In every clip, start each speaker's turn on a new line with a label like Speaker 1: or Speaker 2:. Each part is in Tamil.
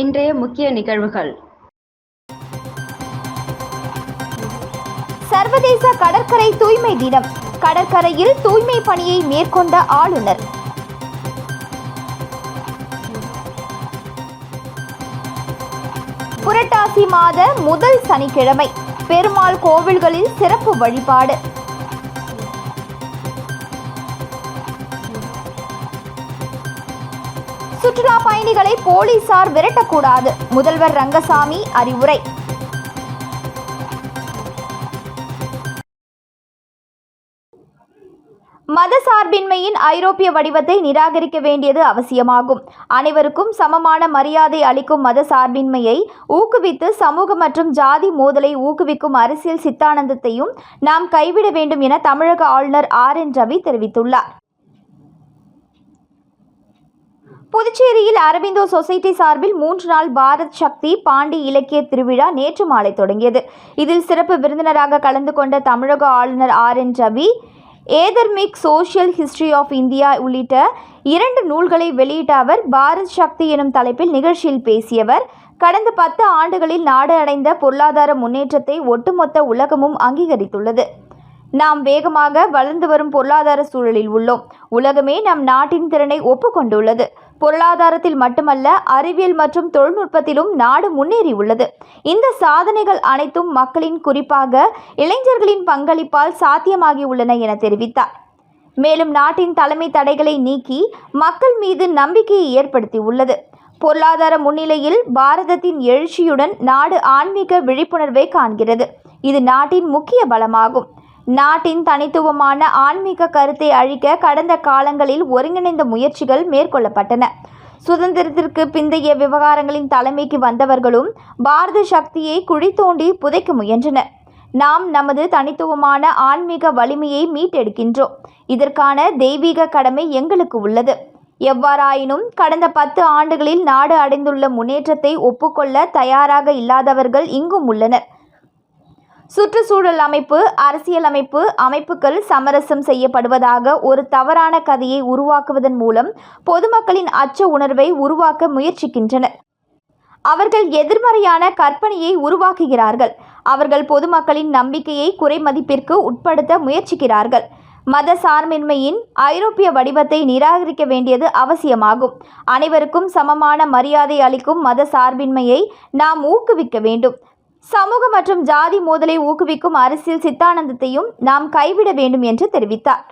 Speaker 1: இன்றைய முக்கிய நிகழ்வுகள்.
Speaker 2: சர்வதேச கடற்கரை தூய்மை தினம். கடற்கரையில் தூய்மை பணியை மேற்கொண்ட ஆளுநர். புரட்டாசி மாத முதல் சனிக்கிழமை பெருமாள் கோவில்களில் சிறப்பு வழிபாடு. சுற்றுலா பயணிகளை போலீசார் விரட்டக்கூடாது. முதல்வர் ரங்கசாமி அறிவுரை. மதசார்பின்மையின் ஐரோப்பிய வடிவத்தை நிராகரிக்க வேண்டியது அவசியமாகும். அனைவருக்கும் சமமான மரியாதை அளிக்கும் மதசார்பின்மையை ஊக்குவித்து சமூக மற்றும் ஜாதி மோதலை ஊக்குவிக்கும் அரசியல் சித்தானந்தத்தையும் நாம் கைவிட வேண்டும் என தமிழக ஆளுநர் ஆர் என் ரவி தெரிவித்துள்ளார். புதுச்சேரியில் அரபிந்தோ சொசைட்டி சார்பில் மூன்று நாள் பாரத் சக்தி பாண்டி இலக்கிய திருவிழா நேற்று மாலை தொடங்கியது. இதில் சிறப்பு விருந்தினராக கலந்து கொண்ட தமிழக ஆளுநர் R N Ravi a dharmic social history of India உள்ளிட்ட இரண்டு நூல்களை வெளியிட்ட அவர் பாரத் சக்தி எனும் தலைப்பில் நிகழ்ச்சியில் பேசியவர். கடந்த பத்து ஆண்டுகளில் நாடு அடைந்த பொருளாதார முன்னேற்றத்தை ஒட்டுமொத்த உலகமும் அங்கீகரித்துள்ளது. நாம் வேகமாக வளர்ந்து வரும் பொருளாதார சூழலில் உள்ளோம். உலகமே நம் நாட்டின் திறனை ஒப்புக்கொண்டுள்ளது. பொருளாதாரத்தில் மட்டுமல்ல அறிவியல் மற்றும் தொழில்நுட்பத்திலும் நாடு முன்னேறியுள்ளது இந்த சாதனைகள் அனைத்தும் மக்களின் குறிப்பாக இளைஞர்களின் பங்களிப்பால் சாத்தியமாகியுள்ளன என தெரிவித்தார். மேலும் நாட்டின் தலைமை தடைகளை நீக்கி மக்கள் மீது நம்பிக்கையை ஏற்படுத்தியுள்ளது பொருளாதார முன்னிலையில் பாரதத்தின் எழுச்சியுடன் நாடு ஆன்மீக விழிப்புணர்வை காண்கிறது. இது நாட்டின் முக்கிய பலமாகும். நாட்டின் தனித்துவமான ஆன்மீக கருத்தை அழிக்க கடந்த காலங்களில் ஒருங்கிணைந்த முயற்சிகள் மேற்கொள்ளப்பட்டன. சுதந்திரத்திற்கு பிந்தைய விவகாரங்களின் தலைமைக்கு வந்தவர்களும் பாரத சக்தியை குழி தோண்டி புதைக்க முயன்றனர். நாம் நமது தனித்துவமான ஆன்மீக வலிமையை மீட்டெடுக்கின்றோம். இதற்கான தெய்வீக கடமை எங்களுக்கு உள்ளது. எவ்வாறாயினும் கடந்த பத்து ஆண்டுகளில் நாடு அடைந்துள்ள முன்னேற்றத்தை ஒப்புக்கொள்ள தயாராக இல்லாதவர்கள் இங்கும் உள்ளனர். சுற்றுச்சூழல் அமைப்பு அரசியலமைப்பு அமைப்புகள் சமரசம் செய்யப்படுவதாக ஒரு தவறான கதையை உருவாக்குவதன் மூலம் பொதுமக்களின் அச்ச உணர்வை உருவாக்க முயற்சிக்கின்றனர். அவர்கள் எதிர்மறையான கற்பனையை உருவாக்குகிறார்கள். அவர்கள் பொதுமக்களின் நம்பிக்கையை குறைமதிப்பிற்கு உட்படுத்த முயற்சிக்கிறார்கள். மத சார்பின்மையின் ஐரோப்பிய வடிவத்தை நிராகரிக்க வேண்டியது அவசியமாகும். அனைவருக்கும் சமமான மரியாதை அளிக்கும் மத சார்பின்மையை நாம் ஊக்குவிக்க வேண்டும். சமூக மற்றும் ஜாதி மோதலை ஊக்குவிக்கும் அரசியல் சித்தானந்தத்தையும் நாம் கைவிட வேண்டும் என்று தெரிவித்தார்.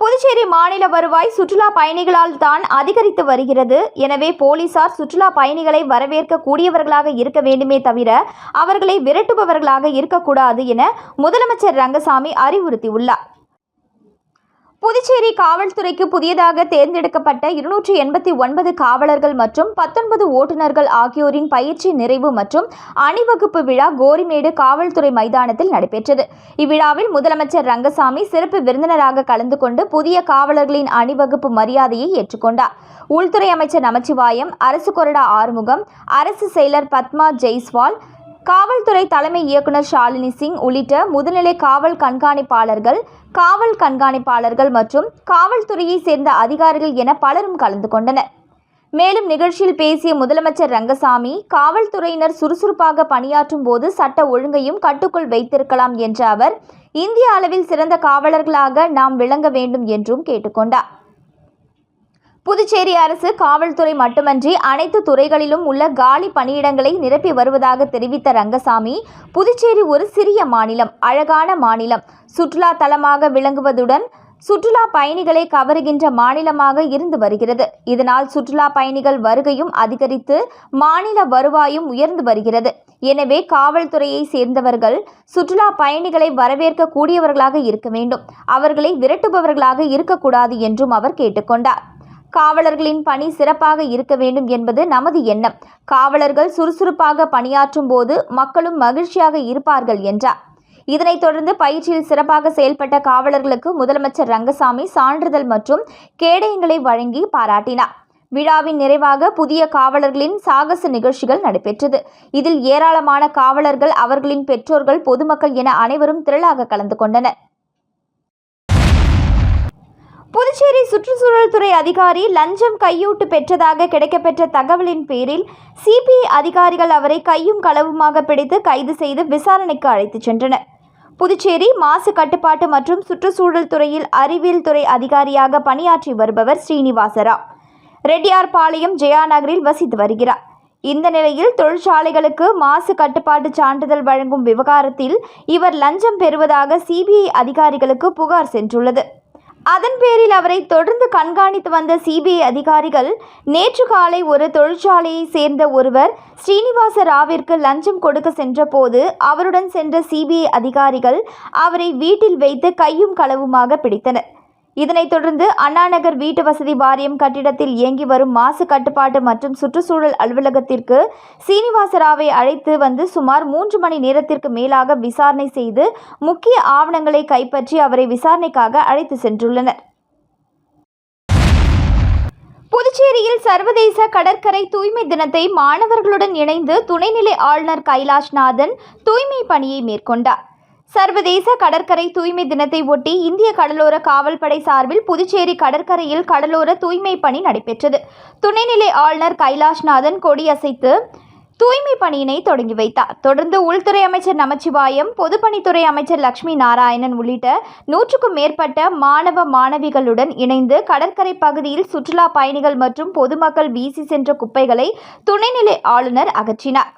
Speaker 2: புதுச்சேரி மாநில வருவாய் சுற்றுலா பயணிகளால் தான் அதிகரித்து வருகிறது. எனவே போலீசார் சுற்றுலா பயணிகளை வரவேற்க கூடியவர்களாக இருக்க வேண்டுமே தவிர அவர்களை விரட்டுபவர்களாக இருக்கக்கூடாது என முதலமைச்சர் ரங்கசாமி அறிவுறுத்தியுள்ளார். புதுச்சேரி காவல்துறைக்கு புதியதாக தேர்ந்தெடுக்கப்பட்ட இருநூற்றி எண்பத்தி ஒன்பது காவலர்கள் மற்றும் பத்தொன்பது ஓட்டுநர்கள் ஆகியோரின் பயிற்சி நிறைவு மற்றும் அணிவகுப்பு விழா கோரிமேடு காவல்துறை மைதானத்தில் நடைபெற்றது. இவ்விழாவில் முதலமைச்சர் ரங்கசாமி சிறப்பு விருந்தினராக கலந்து கொண்டு புதிய காவலர்களின் அணிவகுப்பு மரியாதையை ஏற்றுக்கொண்டார். உள்துறை அமைச்சர் நமச்சிவாயம் அரசு கொறடா ஆறுமுகம் அரசு செயலர் பத்மா ஜெய்ஸ்வால் காவல்துறை தலைமை இயக்குனர் ஷாலினி சிங் உள்ளிட்ட முதுநிலை காவல் கண்காணிப்பாளர்கள் காவல் கண்காணிப்பாளர்கள் மற்றும் காவல்துறையை சேர்ந்த அதிகாரிகள் என பலரும் கலந்து கொண்டனர். மேலும் நிகழ்ச்சியில் பேசிய முதலமைச்சர் ரங்கசாமி காவல்துறையினர் சுறுசுறுப்பாக பணியாற்றும் போது சட்ட ஒழுங்கையும் கட்டுக்குள் வைத்திருக்கலாம் என்ற அவர் இந்திய அளவில் சிறந்த காவலர்களாக நாம் விளங்க வேண்டும் என்றும் கேட்டுக்கொண்டார். புதுச்சேரி அரசு காவல்துறை மட்டுமன்றி அனைத்து துறைகளிலும் உள்ள காலி பணியிடங்களை நிரப்பி வருவதாக தெரிவித்த ரங்கசாமி புதுச்சேரி ஒரு சிறிய மாநிலம் அழகான மாநிலம். சுற்றுலா தலமாக விளங்குவதுடன் சுற்றுலா பயணிகளை கவருகின்ற மாநிலமாக இருந்து வருகிறது. இதனால் சுற்றுலா பயணிகள் வருகையும் அதிகரித்து மாநில வருவாயும் உயர்ந்து வருகிறது. எனவே காவல்துறையை சேர்ந்தவர்கள் சுற்றுலா பயணிகளை வரவேற்க கூடியவர்களாக இருக்க வேண்டும். அவர்களை விரட்டுபவர்களாக இருக்கக்கூடாது என்றும் அவர் கேட்டுக்கொண்டார். காவலர்களின் பணி சிறப்பாக இருக்க வேண்டும் என்பது நமது எண்ணம். காவலர்கள் சுறுசுறுப்பாக பணியாற்றும் போது மக்களும் மகிழ்ச்சியாக இருப்பார்கள் என்றார். இதனைத் தொடர்ந்து பயிற்சியில் சிறப்பாக செயல்பட்ட காவலர்களுக்கு முதலமைச்சர் ரங்கசாமி சான்றிதழ் மற்றும் கேடயங்களை வழங்கி பாராட்டினார். விழாவின் நிறைவாக புதிய காவலர்களின் சாகச நிகழ்ச்சிகள் நடைபெற்றது. இதில் ஏராளமான காவலர்கள் அவர்களின் பெற்றோர்கள் பொதுமக்கள் என அனைவரும் திரளாக கலந்து கொண்டனர். புதுச்சேரி சுற்றுச்சூழல் துறை அதிகாரி லஞ்சம் கையூட்டு பெற்றதாக கிடைக்கப்பெற்ற தகவலின் பேரில் சிபிஐ அதிகாரிகள் அவரை கையும் களவுமாக பிடித்து கைது செய்து விசாரணைக்கு அழைத்துச் சென்றனர். புதுச்சேரி மாசு கட்டுப்பாட்டு மற்றும் சுற்றுச்சூழல் துறையில் அறிவியல் துறை அதிகாரியாக பணியாற்றி வருபவர் ஸ்ரீனிவாசராவ். ரெட்டியார்பாளையம் ஜெயா நகரில் வசித்து வருகிறார். இந்த நிலையில் தொழிற்சாலைகளுக்கு மாசு கட்டுப்பாட்டு சான்றிதழ் வழங்கும் விவகாரத்தில் இவர் லஞ்சம் பெறுவதாக சிபிஐ அதிகாரிகளுக்கு புகார் சென்றுள்ளது. அதன் பேரில் அவரை தொடர்ந்து கண்காணித்து வந்த சிபிஐ அதிகாரிகள் நேற்று காலை ஒரு தொழிற்சாலையை சேர்ந்த ஒருவர் ஸ்ரீனிவாச ராவிற்கு லஞ்சம் கொடுக்க சென்றபோது அவருடன் சென்ற சிபிஐ அதிகாரிகள் அவரை வீட்டில் வைத்து கையும் களவுமாக பிடித்தனர். இதனைத் தொடர்ந்து அண்ணாநகர் வீட்டு வசதி வாரியம் கட்டிடத்தில் இயங்கி வரும் மாசு கட்டுப்பாட்டு மற்றும் சுற்றுச்சூழல் அலுவலகத்திற்கு சீனிவாசராவை அழைத்து வந்து சுமார் மூன்று மணி நேரத்திற்கு மேலாக விசாரணை செய்து முக்கிய ஆவணங்களை கைப்பற்றி அவரை விசாரணைக்காக அழைத்து சென்றுள்ளனர். புதுச்சேரியில் சர்வதேச கடற்கரை தூய்மை தினத்தை மாணவர்களுடன் இணைந்து துணைநிலை ஆளுநர் கைலாஷ்நாதன் தூய்மை பணியை மேற்கொண்டார். சர்வதேச கடற்கரை தூய்மை தினத்தை ஒட்டி இந்திய கடலோர காவல்படை சார்பில் புதுச்சேரி கடற்கரையில் கடலோர தூய்மை பணி நடைபெற்றது. துணைநிலை ஆளுநர் கைலாஷ்நாதன் கொடியசைத்து தூய்மை பணியினை தொடங்கி வைத்தார். தொடர்ந்து உள்துறை அமைச்சர் நமச்சிவாயம் பொதுப்பணித்துறை அமைச்சர் லட்சுமி நாராயணன் உள்ளிட்ட நூற்றுக்கும் மேற்பட்ட மாணவ மாணவிகளுடன் இணைந்து கடற்கரை பகுதியில் சுற்றுலா பயணிகள் மற்றும் பொதுமக்கள் வீசி சென்ற குப்பைகளை துணைநிலை ஆளுநர் அகற்றினார்.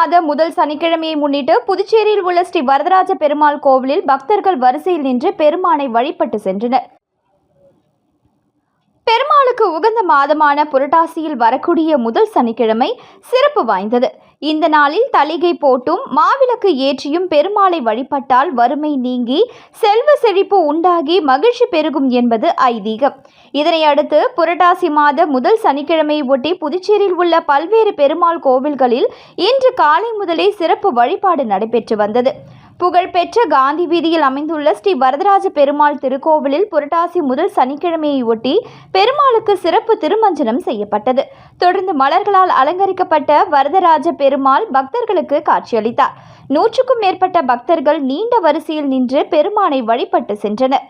Speaker 2: மாத முதல் சனிக்கிழமையை முன்னிட்டு புதுச்சேரியில் உள்ள ஸ்ரீ வரதராஜ பெருமாள் கோவிலில் பக்தர்கள் வரிசையில் நின்று பெருமானை வழிபட்டு சென்றனர். பெருமாளுக்கு உகந்த மாதமான புரட்டாசியில் வரக்கூடிய முதல் சனிக்கிழமை சிறப்பு வாய்ந்தது. இந்த நாளில் தலிகை போட்டும் மாவிளக்கு ஏற்றியும் பெருமாளை வழிபட்டால் வறுமை நீங்கி செல்வ செழிப்பு உண்டாகி மகிழ்ச்சி பெருகும் என்பது ஐதீகம். இதனை அடுத்து புரட்டாசி மாத முதல் சனிக்கிழமையை ஒட்டி புதுச்சேரியில் உள்ள பல்வேறு பெருமாள் கோவில்களில் இன்று காலை முதலே சிறப்பு வழிபாடு நடைபெற்று வந்தது. புகழ்பெற்ற காந்தி வீதியில் அமைந்துள்ள ஸ்ரீ வரதராஜ பெருமாள் திருக்கோவிலில் புரட்டாசி முதல் சனிக்கிழமையை ஒட்டி பெருமாளுக்கு சிறப்பு திருமஞ்சனம் செய்யப்பட்டது. தொடர்ந்து மலர்களால் அலங்கரிக்கப்பட்ட வரதராஜ பெருமாள் பக்தர்களுக்கு காட்சியளித்தார். நூற்றுக்கும் மேற்பட்ட பக்தர்கள் நீண்ட வரிசையில் நின்று பெருமானை வழிபட்டு சென்றனர்.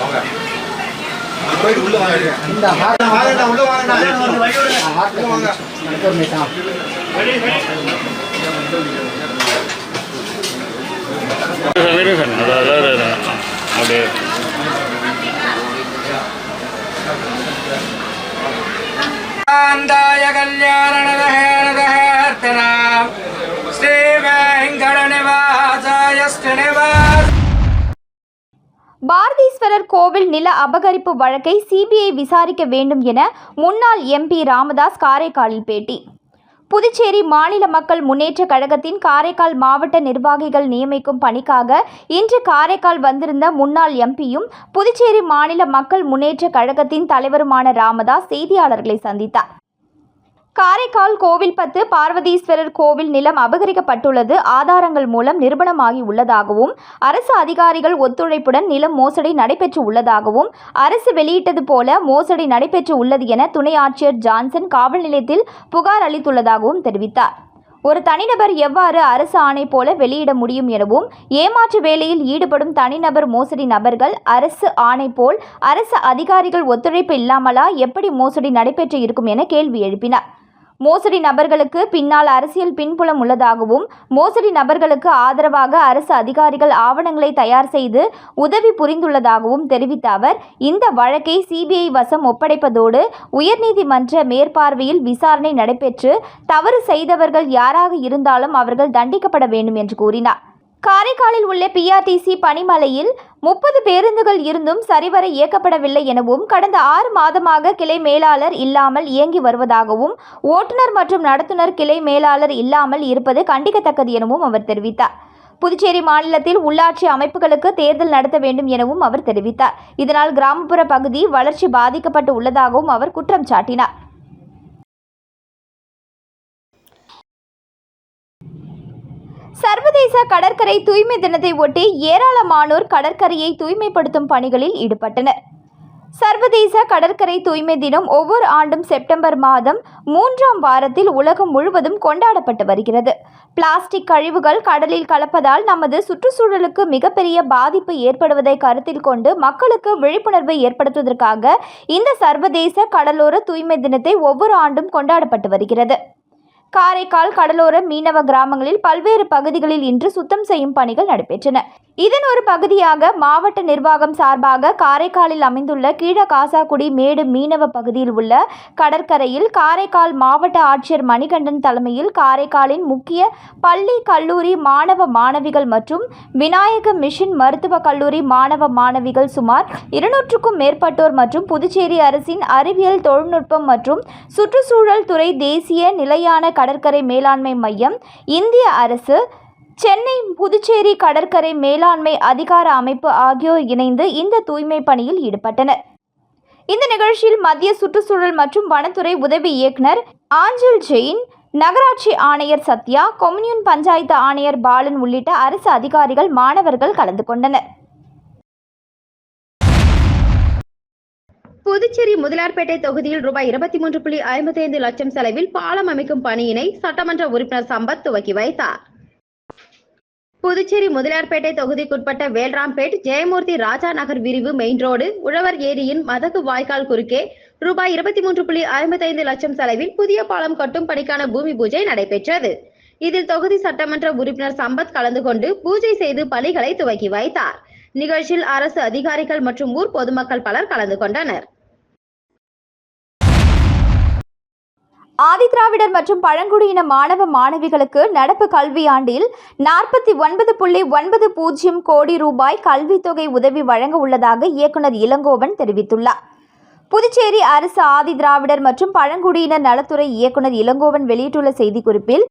Speaker 3: எல்லாம்
Speaker 4: போயிட்டு உள்ள வாங்க
Speaker 5: இந்த ஹார்ட்
Speaker 4: வாங்க உள்ள
Speaker 3: வாங்க
Speaker 5: ஹார்ட்
Speaker 4: வாங்க
Speaker 6: அப்படியே
Speaker 2: பாரதீஸ்வரர் கோவில் நில அபகரிப்பு வழக்கை சிபிஐ விசாரிக்க வேண்டும் என முன்னாள் எம்பி ராமதாஸ் காரைக்காலில் பேட்டி. புதுச்சேரி மாநில மக்கள் முன்னேற்ற கழகத்தின் காரைக்கால் மாவட்ட நிர்வாகிகள் நியமிக்கும் பணிக்காக இன்று காரைக்கால் வந்திருந்த முன்னாள் எம்பியும் புதுச்சேரி மாநில மக்கள் முன்னேற்ற கழகத்தின் தலைவருமான ராமதாஸ் செய்தியாளர்களை சந்தித்தார். காரைக்கால் கோவில்பத்து பார்வதீஸ்வரர் கோவில் நிலம் அபகரிக்கப்பட்டுள்ளது. ஆதாரங்கள் மூலம் நிரூபணமாகி உள்ளதாகவும் அரசு அதிகாரிகள் ஒத்துழைப்புடன் நிலம் மோசடி நடைபெற்று உள்ளதாகவும் அரசு வெளியிட்டது போல மோசடி நடைபெற்று உள்ளது என துணை ஆட்சியர் ஜான்சன் காவல் நிலையத்தில் புகார் அளித்துள்ளதாகவும் தெரிவித்தார். ஒரு தனிநபர் எவ்வாறு அரசு ஆணை போல வெளியிட முடியும் எனவும் ஏமாற்று வேலையில் ஈடுபடும் தனிநபர் மோசடி நபர்கள் அரசு ஆணை போல் அரசு அதிகாரிகள் ஒத்துழைப்பு இல்லாமலா எப்படி மோசடி நடைபெற்று இருக்கும் என கேள்வி எழுப்பினார். மோசடி நபர்களுக்கு பின்னால் அரசியல் பின்புலம் உள்ளதாகவும் மோசடி நபர்களுக்கு ஆதரவாக அரசு அதிகாரிகள் ஆவணங்களை தயார் செய்து உதவி புரிந்துள்ளதாகவும் தெரிவித்த அவர் இந்த வழக்கை சிபிஐ வசம் ஒப்படைப்பதோடு உயர்நீதிமன்ற மேற்பார்வையில் விசாரணை நடைபெற்று தவறு செய்தவர்கள் யாராக இருந்தாலும் அவர்கள் தண்டிக்கப்பட வேண்டும் என்று கூறினார். காரைக்காலில் உள்ள பிஆர்டிசி பனிமலையில் முப்பது பேருந்துகள் இருந்தும் சரிவர இயக்கப்படவில்லை எனவும் கடந்த ஆறு மாதமாக கிளை மேலாளர் இல்லாமல் இயங்கி வருவதாகவும் ஓட்டுநர் மற்றும் நடத்துனர் கிளை மேலாளர் இல்லாமல் இருப்பது கண்டிக்கத்தக்கது எனவும் அவர் தெரிவித்தார். புதுச்சேரி மாநிலத்தில் உள்ளாட்சி அமைப்புகளுக்கு தேர்தல் நடத்த வேண்டும் எனவும் அவர் தெரிவித்தார். இதனால் கிராமப்புற பகுதி வளர்ச்சி பாதிக்கப்பட்டு உள்ளதாகவும் அவர் குற்றம் சாட்டினார். சர்வதேச கடற்கரை தூய்மை தினத்தை ஒட்டி ஏராளமானோர் கடற்கரையை தூய்மைப்படுத்தும் பணிகளில் ஈடுபட்டனர். சர்வதேச கடற்கரை தூய்மை தினம் ஒவ்வொரு ஆண்டும் செப்டம்பர் மாதம் மூன்றாம் வாரத்தில் உலகம் முழுவதும் கொண்டாடப்பட்டு வருகிறது. பிளாஸ்டிக் கழிவுகள் கடலில் கலப்பதால் நமது சுற்றுச்சூழலுக்கு மிகப்பெரிய பாதிப்பு ஏற்படுவதை கருத்தில் கொண்டு மக்களுக்கு விழிப்புணர்வை ஏற்படுத்துவதற்காக இந்த சர்வதேச கடலோர தூய்மை தினத்தை ஒவ்வொரு ஆண்டும் கொண்டாடப்பட்டு வருகிறது. காரைக்கால் கடலோர மீனவ கிராமங்களில் பல்வேறு பகுதிகளில் இன்று சுத்தம் செய்யும் பணிகள் நடைபெற்றன. இதன் ஒரு பகுதியாக மாவட்ட நிர்வாகம் சார்பாக காரைக்காலில் அமைந்துள்ள கீழ காசாக்குடி மேடு மீனவ பகுதியில் உள்ள கடற்கரையில் காரைக்கால் மாவட்ட ஆட்சியர் மணிகண்டன் தலைமையில் காரைக்காலின் முக்கிய பள்ளி கல்லூரி மாணவ மாணவிகள் மற்றும் விநாயக மிஷன் மருத்துவக் கல்லூரி மாணவ மாணவிகள் சுமார் இருநூற்றுக்கும் மேற்பட்டோர் மற்றும் புதுச்சேரி அரசின் அறிவியல் தொழில்நுட்பம் மற்றும் சுற்றுச்சூழல் துறை தேசிய நிலையான கடற்கரை மேலாண்மை மையம். இந்திய அரசு சென்னை புதுச்சேரி கடற்கரை மேலாண்மை அதிகார அமைப்பு ஆகியோர் இணைந்து இந்த தூய்மை பணியில் ஈடுபட்டனர். இந்த நிகழ்ச்சியில் மத்திய சுற்றுச்சூழல் மற்றும் வனத்துறை உதவி இயக்குனர் ஆஞ்சல் ஜெயின் நகராட்சி ஆணையர் சத்யா கொம்யூன் பஞ்சாயத்து ஆணையர் பாலன் உள்ளிட்ட அரசு அதிகாரிகள் மாணவர்கள் கலந்து கொண்டனர்.
Speaker 5: புதுச்சேரி முதலியார்பேட்டை தொகுதியில் ரூபாய் இருபத்தி மூன்று புள்ளி ஐம்பத்தி ஐந்து லட்சம் செலவில் பாலம் அமைக்கும் பணியினை சட்டமன்ற உறுப்பினர் சம்பத் துவக்கி வைத்தார். புதுச்சேரி முதலியார்பேட்டை தொகுதிக்குட்பட்ட வேல்ராம்பேட் ஜெயமூர்த்தி ராஜா நகர் விரிவு மெயின் ரோடு உழவர் ஏரியின் மதகு வாய்க்கால் குறுக்கே ரூபாய் இருபத்தி மூன்று புள்ளி ஐம்பத்தி ஐந்து லட்சம் செலவில் புதிய பாலம் கட்டும் பணிக்கான பூமி பூஜை நடைபெற்றது. இதில் தொகுதி சட்டமன்ற உறுப்பினர் சம்பத் கலந்து கொண்டு பூஜை செய்து பணிகளை துவக்கி வைத்தார். நிகழ்ச்சியில் அரசு அதிகாரிகள் மற்றும் ஊர் பொதுமக்கள் பலர் கலந்து கொண்டனர்.
Speaker 2: ஆதிதிராவிடர் மற்றும் பழங்குடியின மாணவ மாணவிகளுக்கு நடப்பு கல்வியாண்டில் நாற்பத்தி ஒன்பது புள்ளி ஒன்பது பூஜ்ஜியம் கோடி ரூபாய் கல்வித்தொகை உதவி வழங்க உள்ளதாக இயக்குனர் இளங்கோவன் தெரிவித்துள்ளார். புதுச்சேரி அரசு ஆதிதிராவிடர் மற்றும் பழங்குடியினர் நலத்துறை இயக்குனர் இளங்கோவன் வெளியிட்டுள்ள செய்திக்குறிப்பில்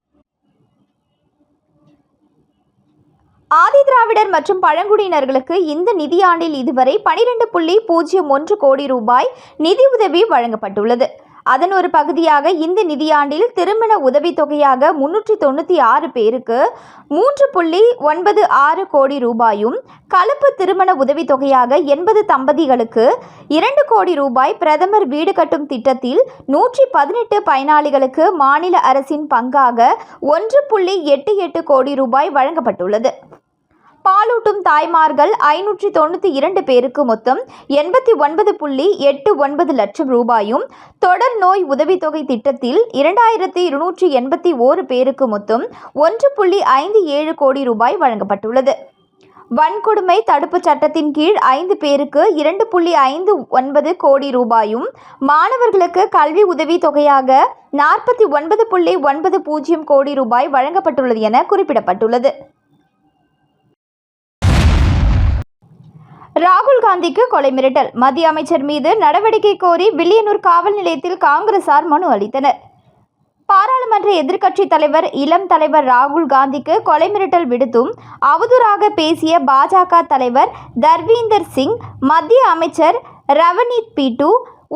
Speaker 2: ஆதிதிராவிடர் மற்றும் பழங்குடியினர்களுக்கு இந்த நிதியாண்டில் இதுவரை பனிரெண்டு புள்ளி பூஜ்ஜியம் ஒன்று கோடி ரூபாய் நிதியுதவி வழங்கப்பட்டுள்ளது. அதன் ஒரு பகுதியாக இந்த நிதியாண்டில் திருமண உதவித்தொகையாக முன்னூற்றி தொண்ணூற்றி ஆறு பேருக்கு மூன்று புள்ளி ஒன்பது ஆறு கோடி ரூபாயும் கலப்பு திருமண உதவித்தொகையாக எண்பது தம்பதிகளுக்கு இரண்டு கோடி ரூபாய் பிரதமர் வீடு கட்டும் திட்டத்தில் நூற்றி பதினெட்டு பயனாளிகளுக்கு மாநில அரசின் பங்காக ஒன்று புள்ளி எட்டு எட்டு கோடி ரூபாய் வழங்கப்பட்டுள்ளது. பாலூட்டும் தாய்மார்கள் ஐநூற்றி தொண்ணூற்றி இரண்டு பேருக்கு மொத்தம் எண்பத்தி ஒன்பது புள்ளி எட்டு ஒன்பது லட்சம் ரூபாயும் தொடர் நோய் உதவித்தொகை திட்டத்தில் இரண்டாயிரத்தி இருநூற்றி எண்பத்தி ஓரு பேருக்கு மொத்தம் ஒன்று புள்ளி ஐந்து ஏழு கோடி ரூபாய் வழங்கப்பட்டுள்ளது. வன்கொடுமை தடுப்புச் சட்டத்தின் கீழ் ஐந்து பேருக்கு இரண்டு புள்ளி ஐந்து ஒன்பது கோடி ரூபாயும் மாணவர்களுக்கு கல்வி உதவித் தொகையாக நாற்பத்தி ஒன்பது புள்ளி ஒன்பது பூஜ்ஜியம் கோடி ரூபாய் வழங்கப்பட்டுள்ளது என குறிப்பிடப்பட்டுள்ளது. ராகுல் காந்திக்கு கொலை மிரட்டல். மத்திய அமைச்சர் மீது நடவடிக்கை கோரி வில்லியனூர் காவல் நிலையத்தில் காங்கிரசார் மனு அளித்தனர். பாராளுமன்ற எதிர்க்கட்சித் தலைவர் இளம் தலைவர் ராகுல் காந்திக்கு கொலை மிரட்டல் விடுத்தும் அவதூறாக பேசிய பாஜக தலைவர் தர்வீந்தர் சிங் மத்திய அமைச்சர் ரவனீத் பீட்டு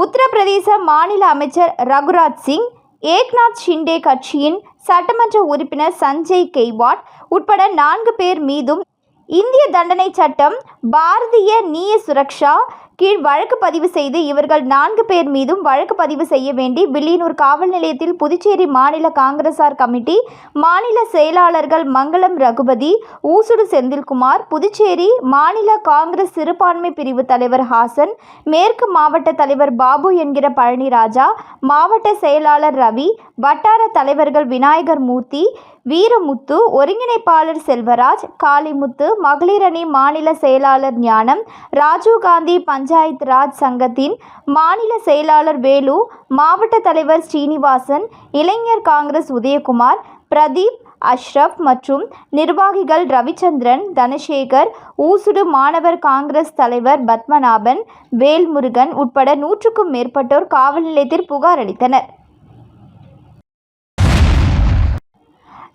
Speaker 2: உத்தரப்பிரதேச மாநில அமைச்சர் ரகுராஜ் சிங் ஏக்நாத் ஷிண்டே கட்சியின் சட்டமன்ற உறுப்பினர் சஞ்சய் கெய்வாட் உட்பட நான்கு பேர் மீதும் இந்திய தண்டனை சட்டம் பாரதிய நீய சுரக்ஷா கீழ் வழக்கு பதிவு செய்து இவர்கள் நான்கு பேர் மீதும் வழக்கு பதிவு செய்ய வேண்டி வில்லியனூர் காவல் நிலையத்தில் புதுச்சேரி மாநில காங்கிரசார் கமிட்டி மாநில செயலாளர்கள் மங்களம் ரகுபதி ஊசுடு செந்தில்குமார் புதுச்சேரி மாநில காங்கிரஸ் சிறுபான்மை பிரிவு தலைவர் ஹாசன் மேற்கு மாவட்ட தலைவர் பாபு என்கிற பழனிராஜா மாவட்ட செயலாளர் ரவி வட்டார தலைவர்கள் விநாயகர் மூர்த்தி வீரமுத்து ஒருங்கிணைப்பாளர் செல்வராஜ் காளிமுத்து மகளிரணி மாநில செயலாளர் ஞானம் ராஜீவ்காந்தி பஞ்சாயத்து ராஜ் சங்கத்தின் மாநில செயலாளர் வேலு மாவட்ட தலைவர் ஸ்ரீனிவாசன் இளைஞர் காங்கிரஸ் உதயகுமார் பிரதீப் அஷ்ரப் மற்றும் நிர்வாகிகள் ரவிச்சந்திரன் தனசேகர் ஊசுடு மாணவர் காங்கிரஸ் தலைவர் பத்மநாபன் வேல்முருகன் உட்பட நூற்றுக்கும் மேற்பட்டோர் காவல் நிலையத்தில் புகார் அளித்தனர்.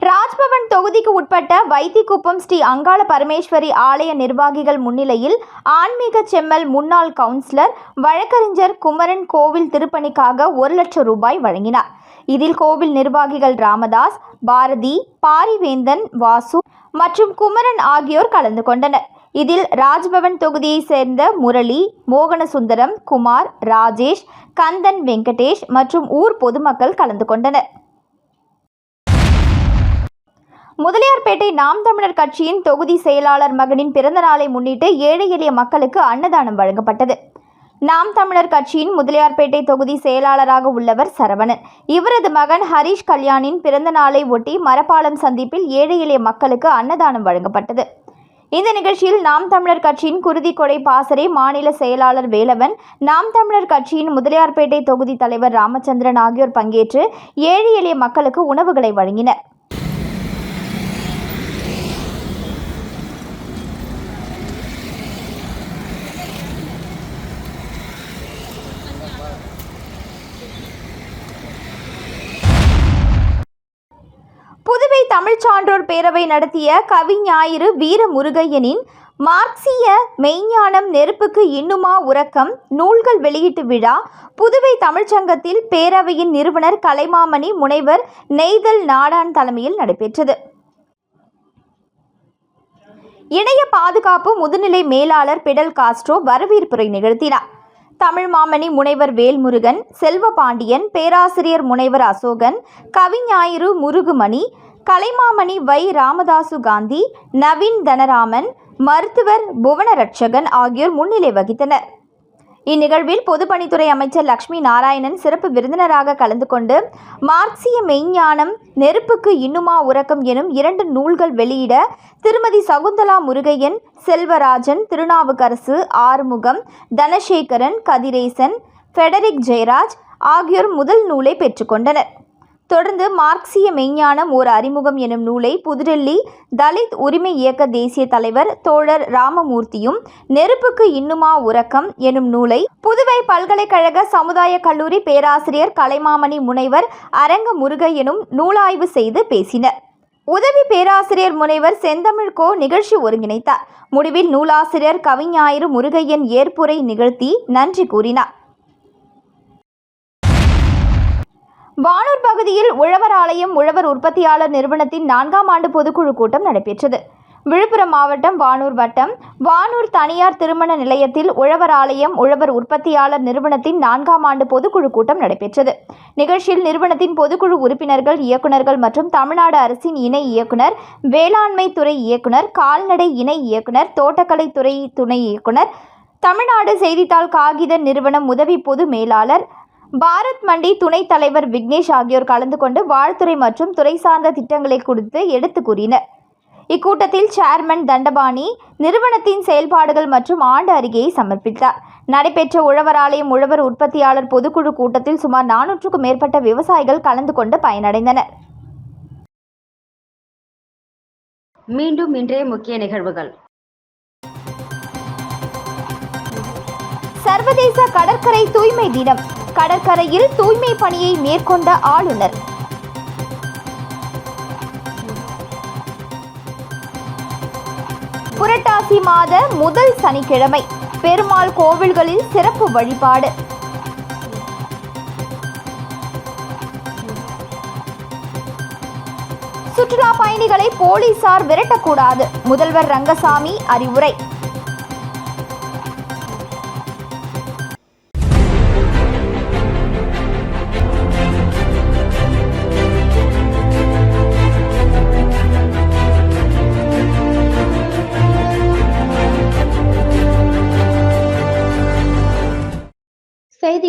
Speaker 2: ராஜ்பவன் தொகுதிக்கு உட்பட்ட வைத்திக்குப்பம் ஸ்ரீ அங்காள பரமேஸ்வரி ஆலய நிர்வாகிகள் முன்னிலையில் ஆன்மீக செம்மல் முன்னாள் கவுன்சிலர் வழக்கறிஞர் குமரன் கோவில் திருப்பணிக்காக ஒரு லட்சம் ரூபாய் வழங்கினார். இதில் கோவில் நிர்வாகிகள் ராமதாஸ் பாரதி பாரிவேந்தன் வாசு மற்றும் குமரன் ஆகியோர் கலந்து கொண்டனர். இதில் ராஜ்பவன் தொகுதியைச் சேர்ந்த முரளி மோகனசுந்தரம் குமார் ராஜேஷ் கந்தன் வெங்கடேஷ் மற்றும் ஊர் பொதுமக்கள் கலந்து கொண்டனர். முதலியார்பேட்டை நாம் தமிழர் கட்சியின் தொகுதி செயலாளர் மகனின் பிறந்த நாளை முன்னிட்டு ஏழை எளிய மக்களுக்கு அன்னதானம் வழங்கப்பட்டது. நாம் தமிழர் கட்சியின் முதலியார்பேட்டை தொகுதி செயலாளராக உள்ளவர் சரவணன். இவரது மகன் ஹரிஷ் கல்யாணின் பிறந்த நாளை ஒட்டி மரப்பாலம் சந்திப்பில் ஏழை எளிய மக்களுக்கு அன்னதானம் வழங்கப்பட்டது. இந்த நிகழ்ச்சியில் நாம் தமிழர் கட்சியின் குருதிக்கொடை பாசறை மாநில செயலாளர் வேலவன் நாம் தமிழர் கட்சியின் முதலியார்பேட்டை தொகுதி தலைவர் ராமச்சந்திரன் ஆகியோர் பங்கேற்று ஏழை எளிய மக்களுக்கு உணவுகளை வழங்கினர் புதுவை தமிழ்ச் சான்றோர் பேரவை நடத்திய கவிஞாயிறு வீர முருகையனின் மார்க்சிய மெய்ஞானம் நெருப்புக்கு இன்னுமா உறக்கம் நூல்கள் வெளியீட்டு விழா புதுவை தமிழ்ச்சங்கத்தில் பேரவையின் நிறுவனர் கலைமாமணி முனைவர் நெய்தல் நாடான் தலைமையில் நடைபெற்றது. இணைய பாதுகாப்பு முதுநிலை மேலாளர் பிடல் காஸ்ட்ரோ வரவேற்புரை நிகழ்த்தினார். தமிழ் மாமணி முனைவர் வேல்முருகன் செல்வ பாண்டியன் பேராசிரியர் முனைவர் அசோகன் கவிஞாயிறு முருகுமணி கலைமாமணி வை. ராமதாசு காந்தி நவீன் தனராமன் மருத்துவர் புவனரட்சகன் ஆகியோர் முன்னிலை வகித்தனர். இந்நிகழ்வில் பொதுப்பணித்துறை அமைச்சர் லக்ஷ்மி நாராயணன் சிறப்பு விருந்தினராக கலந்து கொண்டு மார்க்சிய மெய்ஞானம் நெருப்புக்கு இன்னுமா உறக்கம் எனும் இரண்டு நூல்கள் வெளியிட திருமதி சகுந்தலா முருகையன் செல்வராஜன் திருநாவுக்கரசு ஆறுமுகம் தனசேகரன் கதிரேசன் ஃபெடரிக் ஜெயராஜ் ஆகியோர் முதல் நூலை பெற்றுக்கொண்டனர் தொடர்ந்து மார்க்சிய மெய்ஞானம் ஓர் அறிமுகம் எனும் நூலை புதுடெல்லி தலித் உரிமை இயக்க தேசிய தலைவர் தோழர் ராமமூர்த்தியும் நெருப்புக்கு இன்னுமா உறக்கம் எனும் நூலை புதுவை பல்கலைக்கழக சமுதாய கல்லூரி பேராசிரியர் கலைமாமணி முனைவர் அரங்க முருகையனும் நூலாய்வு செய்து பேசினர். உதவி பேராசிரியர் முனைவர் செந்தமிழ்கோ நிகழ்ச்சி ஒருங்கிணைத்தார். முடிவில் நூலாசிரியர் கவிஞாயிறு முருகையன் ஏற்புரை நிகழ்த்தி நன்றி கூறினார். வானூர் பகுதியில் உழவர் ஆலயம் உழவர் உற்பத்தியாளர் நிறுவனத்தின் நான்காம் ஆண்டு பொதுக்குழு கூட்டம் நடைபெற்றது. விழுப்புரம் மாவட்டம் வானூர் வட்டம். வானூர் தனியார் திருமண நிலையத்தில் உழவர் ஆலயம் உழவர் உற்பத்தியாளர் நிறுவனத்தின் நான்காம் ஆண்டு பொதுக்குழு கூட்டம் நடைபெற்றது. நிகழ்ச்சியில் நிறுவனத்தின் பொதுக்குழு உறுப்பினர்கள் இயக்குநர்கள் மற்றும் தமிழ்நாடு அரசின் இணை இயக்குனர் வேளாண்மை துறை இயக்குனர் கால்நடை இணை இயக்குனர் தோட்டக்கலை துறை துணை இயக்குனர் தமிழ்நாடு செய்தித்தாள் காகித நிறுவனம் உதவி பொது மேலாளர் பாரத் மண்டி துணைத் தலைவர் விக்னேஷ் ஆகியோர் கலந்து கொண்டு வாழ்த்துறை மற்றும் துறை சார்ந்த திட்டங்களை குறித்து எடுத்து கூறினர். இக்கூட்டத்தில் சேர்மன் தண்டபாணி நிறுவனத்தின் செயல்பாடுகள் மற்றும் ஆண்டு அறிக்கையை சமர்ப்பித்தார். நடைபெற்ற உழவர் ஆலயம் உழவர் உற்பத்தியாளர் பொதுக்குழு கூட்டத்தில் சுமார் நானூற்றுக்கும் மேற்பட்ட விவசாயிகள் கலந்து கொண்டு பயனடைந்தனர்.
Speaker 5: மீண்டும் இன்றைய முக்கிய நிகழ்வுகள்.
Speaker 2: சர்வதேச கடற்கரை தூய்மை தினம். கடற்கரையில் தூய்மை பணியை மேற்கொண்ட ஆளுநர். புரட்டாசி மாத முதல் சனிக்கிழமை பெருமாள் கோவில்களில் சிறப்பு வழிபாடு. சுற்றுலா பயணிகளை போலீசார் விரட்டக்கூடாது. முதல்வர் ரங்கசாமி அறிவுரை.